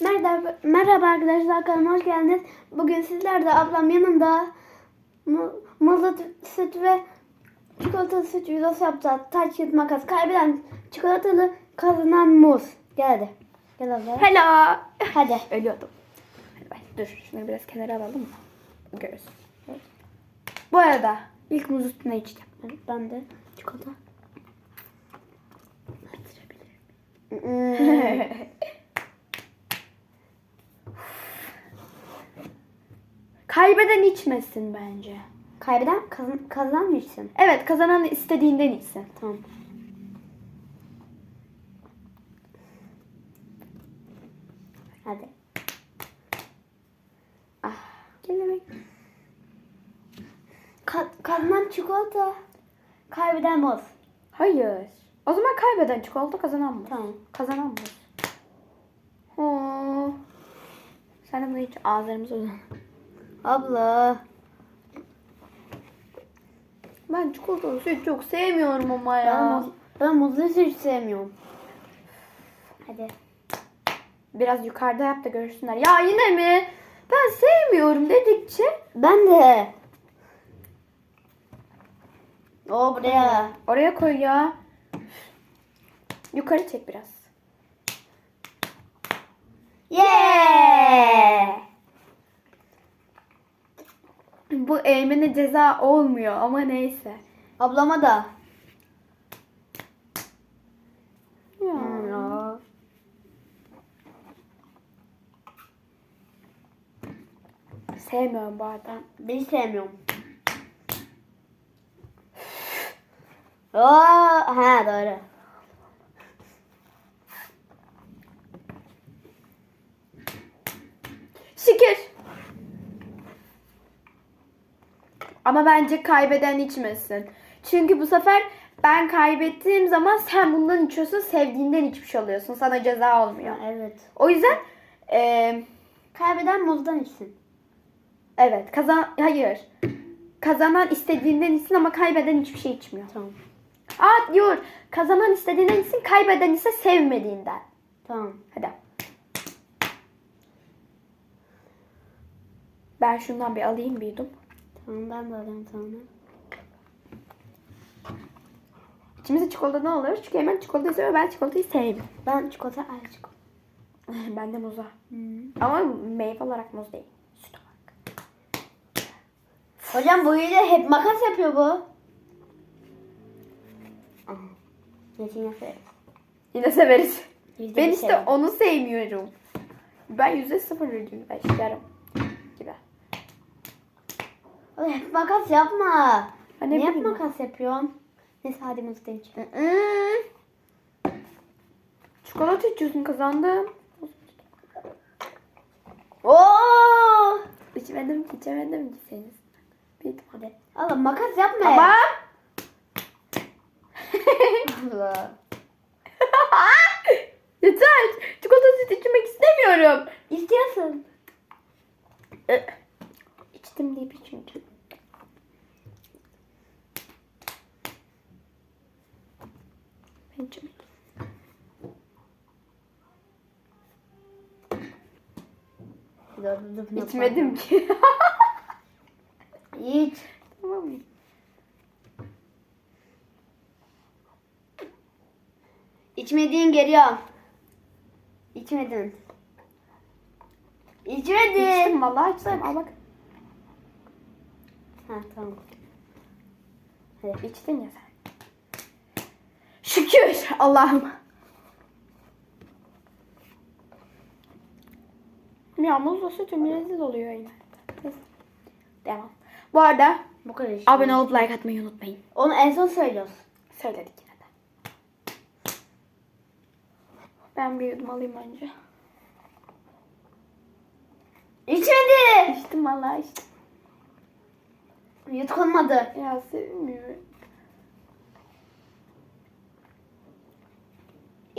Merhaba, merhaba arkadaşlar kanalıma hoş geldiniz. Bugün sizler de ablam yanımda mu- muzlu süt ve çikolatalı süt videosu yapacağız. Taş kağıt makas kaybeden çikolatalı kazanan muz. Gel hadi. Gel abla. Hello. Hadi. Ölüyordum. Hadi dur şunu biraz kenara alalım mı? Görürsün. Bu arada ilk muz üstüne içtim. Evet, Ben de çikolata. Kaybeden içmesin bence. Kaybeden kazan, kazanan mı içsin? Evet kazanan istediğinden içsin. Tamam. Hadi. Ah. Gelemek. Ka- kazanan çikolata. Kaybeden muz. Hayır. O zaman kaybeden çikolata kazanan mı? Tamam. Kazanan mı? Oo. Sen de bunu hiç ağızlarımıza uzan. Abla. Ben çikolatalı süt çok sevmiyorum ama Ben, ya. muz, ben muzlu süt sevmiyorum. Hadi. Biraz yukarıda yap da görsünler. Ya yine mi? Ben sevmiyorum dedikçe. Ben de. O buraya. Oraya koy ya. Yukarı çek biraz. Yeah! Bu eğmene ceza olmuyor ama neyse. Ablama da. Ya. Ya. Sevmiyorum arada. Ben sevmiyorum. Oo, ha doğru. Şükür. Ama bence kaybeden içmesin. Çünkü bu sefer ben kaybettiğim zaman sen bundan içiyorsun, sevdiğinden içmiş oluyorsun. Sana ceza olmuyor. Evet. O yüzden eee, Kaybeden muzdan içsin. evet kazan hayır. Kazanan istediğinden içsin ama kaybeden hiçbir şey içmiyor. Tamam. Aa diyor. Kazanan istediğinden içsin, kaybeden ise sevmediğinden. Tamam. Hadi. Ben şundan bir alayım bir yudum. Tamam ben de alayım tamam. İçimizde çikolata ne olur? Çünkü hemen çikolatayı seviyor. Ben çikolatayı sevmiyorum. Ben çikolata ay çikolata. ben de muza. Hmm. Ama meyve olarak muz değil. Süt olarak. Hocam bu ile hep makas yapıyor bu. Geçen sefer. Yine severiz. Ben işte onu sevmiyorum. Ben yüzde sıfır veriyorum. Ben gibi. Hep makas yapma. Ha, ne Niye bileyim. makas yapıyorsun? Neyse hadi muzdan. Mm. Çikolata içiyorsun kazandım. Oo! İçmedim ki içemedim ki senin. Bir hadi. Oğlum makas yapma. Tamam. Allah. Yeter. Çikolata süt içmek istemiyorum. İstiyorsun. İçtim deyip içmeyeceğim. Ben içmedim. Ki. İç. tamam mı? İçmediğin geliyor. İçmedin. İçmedin. İçtim vallahi içtim. Al bak. Ha tamam. Hadi içtin ya sen. Şükür Allah'ım. Ya muzlu sütüm leziz oluyor yine. Neyse. Devam. Bu arada Bu kadar işte. abone olup like atmayı unutmayın. Onu en son söylüyoruz. Söyledik yine de. Ben bir yudum alayım önce. İçmedi. İçtim vallahi içtim. Yutkunmadı. Ya sevmiyorum.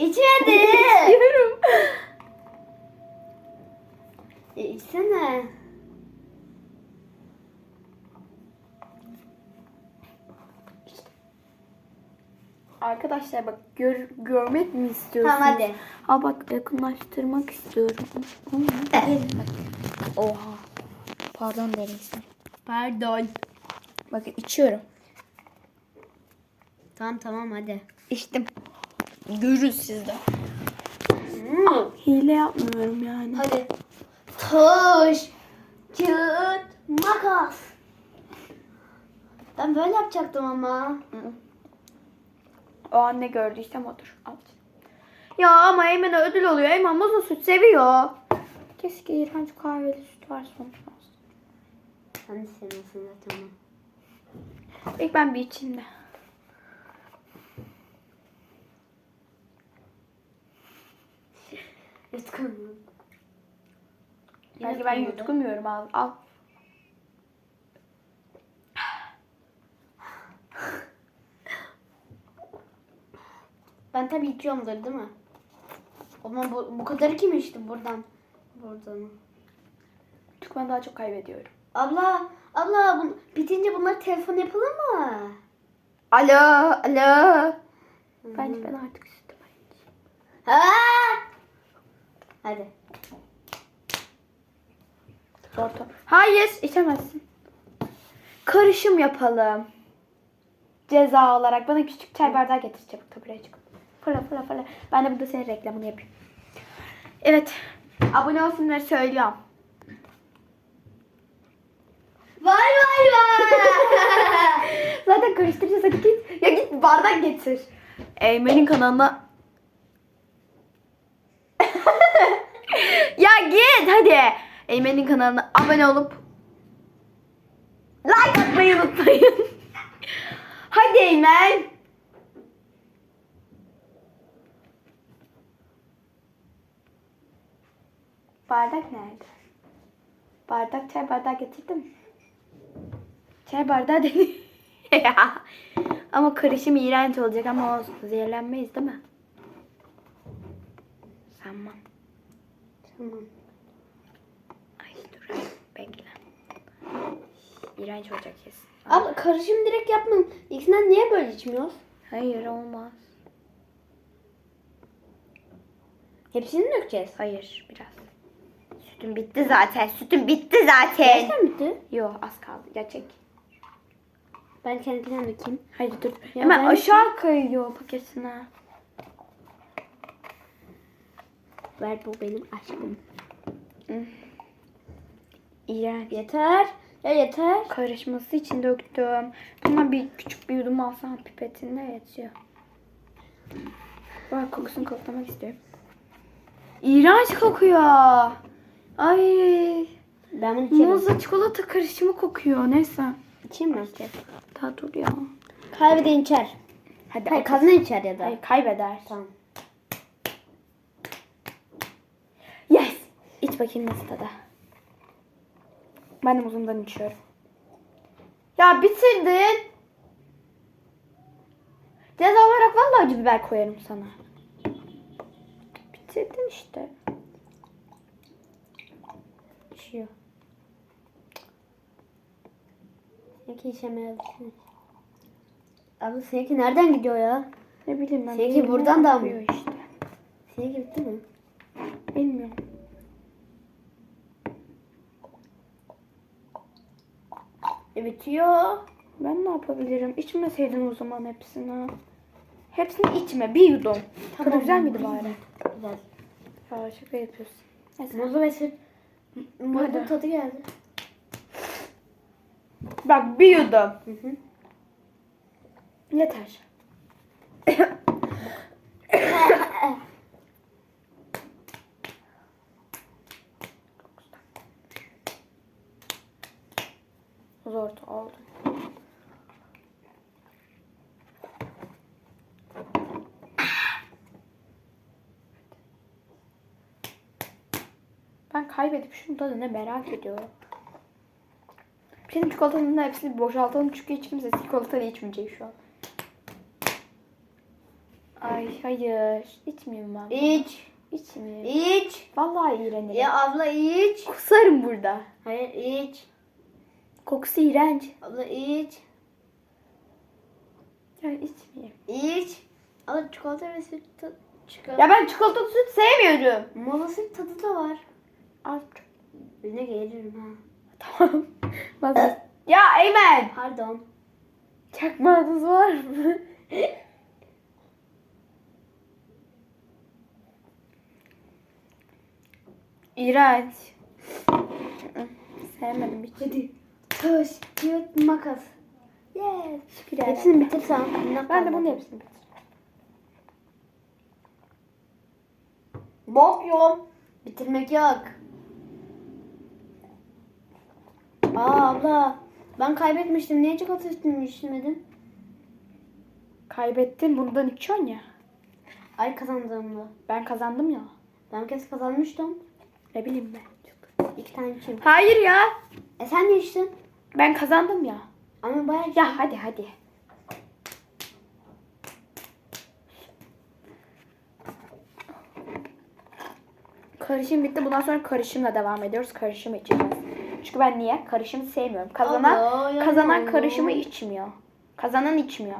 İçmedi. İstiyorum. e, içsene. Arkadaşlar bak gör, görmek mi istiyorsunuz? Tamam, hadi. Ha bak yakınlaştırmak istiyorum. Bak. Oha. Pardon deriz. Pardon. Bakın içiyorum. Tamam tamam hadi. İçtim. Görün siz de. Hile yapmıyorum yani. Hadi. Taş, kağıt, makas. Ben böyle yapacaktım ama. O an ne gördüysem odur. Al. Ya ama Eymen'e ödül oluyor. Eymen muzlu süt seviyor. Keşke iğrenç kahveli süt var sonuçta. Sen de seviyorsun zaten. İlk ben bir içeyim de. Yutkunum. Belki ben yutkunmuyorum al. Al. Ben tabii içiyorumdur değil mi? Ama bu, bu kadarı kim içti buradan? Buradan. Çünkü ben daha çok kaybediyorum. Abla, abla bu, bitince bunlar telefon yapalım mı? Alo, alo. Bence ben artık içeyim. Ha! Hadi. Orta. Hayır, içemezsin. Karışım yapalım. Ceza olarak bana küçük çay bardağı getir çabuk da buraya çık. Fırla fırla fırla. Ben de burada senin reklamını yapayım. Evet. Abone olsunları söylüyorum. Vay vay vay. Zaten karıştıracağız hadi git. Ya git bardak getir. Eymen'in kanalına... ya git hadi. Eymen'in kanalına abone olup like atmayı unutmayın. hadi Eymen. Bardak nerede? Bardak çay bardağı getirdim. Çay bardağı dedi. ama karışım iğrenç olacak ama olsun. Zehirlenmeyiz değil mi? Sanmam. Ay dur. Bekle. İğrenç olacak kesin. Abla karışım direkt yapmayın. İkisinden niye böyle içmiyoruz? Hayır olmaz. Hepsini dökeceğiz? Hayır biraz. Sütüm bitti zaten. Sütüm bitti zaten. Gerçekten bitti. Yo az kaldı. Ya çek. Ben kendinden dökeyim. Hayır dur. Ya Hemen ben- aşağı kayıyor paketine. Ver bu benim aşkım. İğrenç. Yeter. Ya yeter. Karışması için döktüm. Bundan bir küçük bir yudum alsam pipetinde yetiyor. Bak kokusunu koklamak istiyorum. İğrenç kokuyor. Ay. Ben bunu içerim. Muzla çikolata karışımı kokuyor. Neyse. İçeyim mi? Daha dur ya. Kaybeden içer. Hadi Hayır kazanan içer ya da. Hayır, kaybeder. Tamam. Yes. İç bakayım nasıl tadı. Ben de muzumdan içiyorum. Ya bitirdin. Ceza olarak vallahi acı biber koyarım sana. Bitirdin işte. İçiyor. Seninki içemeyebilirsin. Abla seninki nereden gidiyor ya? Ne bileyim ben. Seninki buradan da mı? işte. Seninki bitti mi? Bilmiyorum. E bitiyor. Ben ne yapabilirim? İçmeseydin o zaman hepsini. Hepsini içme. Bir yudum. Tadı güzel miydi bari? Güzel. Ya şaka yapıyorsun. Neyse. Muzlu ve. Muzlu Hadi. tadı geldi. Bak bir yudum. Hı hı. Yeter. Zor oldu. Ben kaybedip şunun tadını merak ediyorum. Benim çikolatanın da hepsini boşaltalım çünkü hiç kimse çikolatalı içmeyecek şu an. Ay hayır. İçmeyeyim ben. İç. İçmeyeyim. İç. Vallahi iğrenirim. Ya abla iç. Kusarım burada. Hayır iç. Kokusu iğrenç. Abla iç. Ya içmeyeyim. İç. Ama çikolata ve süt tadı. Ya ben çikolatalı süt sevmiyorum. Mola süt tadı da var. Az Birine gelirim ha. Tamam. Vazgeç. ya Eymen. Pardon. Çakmağınız var mı? İğrenç. Sevmedim hiç. Hadi. Taş, kağıt, makas. Yes. Ederim. Hepsini bitirsem. Ben de bunu hepsini bitir. Bok yok. Bitirmek yok. Aa abla. Ben kaybetmiştim. Niye çikolata üstünü içmedin? Kaybettin bundan içiyorsun ya. Ay kazandığımda. Ben kazandım ya. Ben kez kazanmıştım. Ne bileyim ben. İki tane içeyim. Hayır ya. E sen ne içtin? Ben kazandım ya. Ama bayağı. Ya hadi hadi. Karışım bitti. Bundan sonra karışımla devam ediyoruz. Karışım içeceğiz. Çünkü ben niye? Karışımı sevmiyorum. Kazanan Allah, kazanan Allah. karışımı içmiyor. Kazanan içmiyor.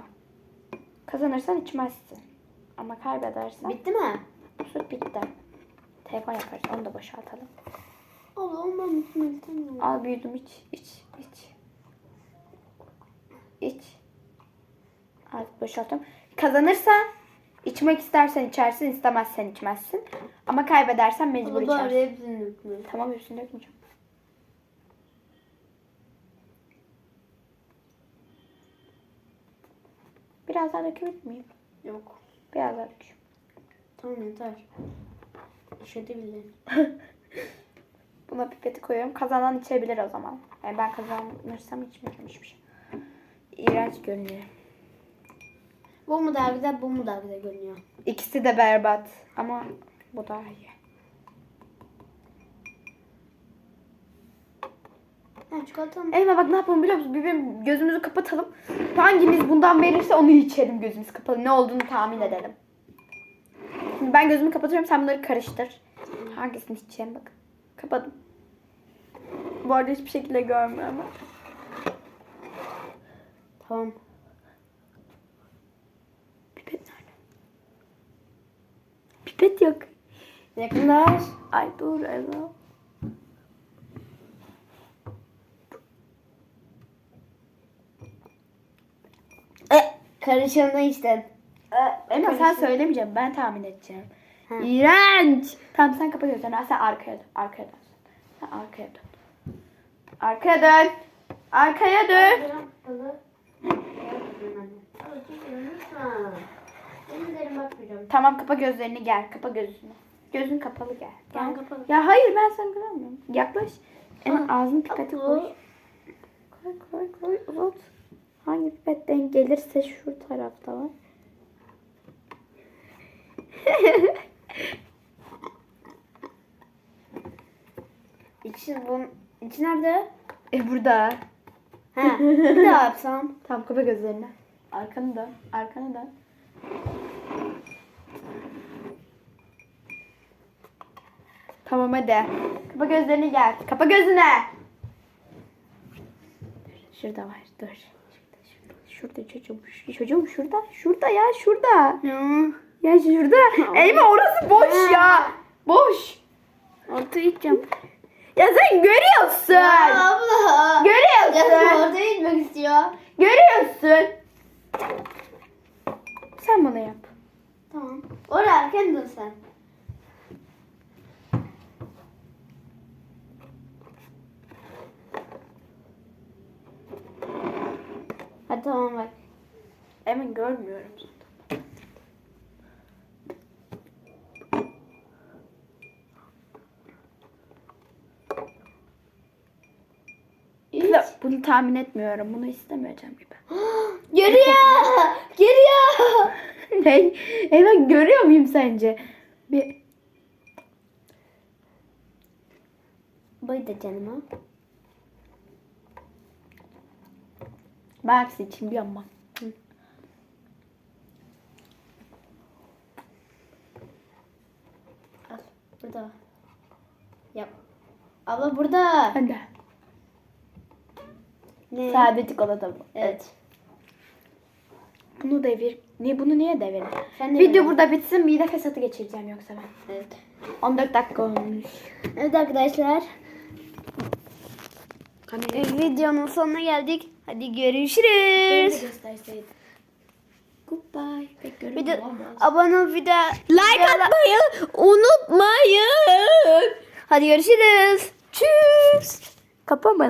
Kazanırsan içmezsin. Ama kaybedersen Bitti mi? süt bitti. Telefon yaparız. Onu da boşaltalım. Abla ondan bitmek istemiyorum. Al büyüdüm iç iç iç. İç. Artık boşaltıyorum. Kazanırsan içmek istersen içersin, istemezsen içmezsin. Ama kaybedersen mecbur Abla içersin. bari hepsini dökme. Tamam üstüne dökmeyeceğim. Biraz daha dökebilir miyim? Yok. Biraz daha dökeyim. Tamam yeter. İşedi bile. Buna pipeti koyuyorum. Kazanan içebilir o zaman. Yani ben kazanırsam içmeyeceğim hiçbir şey. İğrenç görünüyor. Bu mu daha güzel, bu mu daha güzel görünüyor? İkisi de berbat. Ama bu daha iyi. Ha çikolata mı? Bak ne yapalım biliyor musun? Birbirimiz gözümüzü kapatalım. Hangimiz bundan verirse onu içelim gözümüz kapalı. Ne olduğunu tahmin edelim. Şimdi ben gözümü kapatıyorum sen bunları karıştır. Hangisini içeceğim bak. Kapadım. Bu arada hiçbir şekilde görmüyor ama. Tamam. Pipet nerede? Pipet yok. Yakınlar. Ay dur Eva. E, karışımda içtin. Emma sen Karıştır. söylemeyeceğim. Ben tahmin edeceğim. Ha. İğrenç. Tamam sen kapa gözlerini. Sen arkaya dön. Arkaya dön. Sen arkaya dön. Arkaya dön. Arkaya dön. Tamam kapa gözlerini gel. Kapa gözünü. Gözün kapalı gel. Gel. kapalı. Ya hayır ben sana göremiyorum. Yaklaş. Hemen ağzını Kapalı. koy. Koy koy koy uzat. Hangi pipet denk gelirse şu tarafta var. İçi, bunun, içi nerede? E burada. Ha, bir daha yapsam. Tamam kapa gözlerini. Arkanı dön. Arkanı dön. Tamam hadi. Kapa gözlerini gel. Kapa gözünü. Şurada var. Dur. Şurada, şurada. Şurada çocuğum. Çocuğum şurada. Şurada ya. Şurada. Ya şurada. Elma orası boş ya. Boş. Orta içeceğim. Ya sen görüyorsun. abla. Ya Görüyorsun. orta içmek istiyor. Görüyorsun. Sen bana yap. Tamam. Oraya erken dur sen. Hadi tamam bak. Emin görmüyorum. İç. Bunu tahmin etmiyorum. Bunu istemeyeceğim gibi. Geliyor. Geliyor. ne? Evet görüyor muyum sence? Bir Bay da canıma. hepsi için bir ama. Al. Burada. Yap. Abla burada. Hadi. Ne? Sade çikolata bu. Evet. Bunu devir, Niye bunu niye devirdin? Sen de Video ver. burada bitsin mide fesatı geçireceğim yoksa ben. Evet. 14 dakika olmuş. Evet arkadaşlar. Kamerayı e, Videonun sonuna geldik. Hadi görüşürüz. Goodbye. Pek Bir görünmüyor de ama. abone ol bir de Like atmayı unutmayın. Hadi görüşürüz. Tschüss. Kapamadım.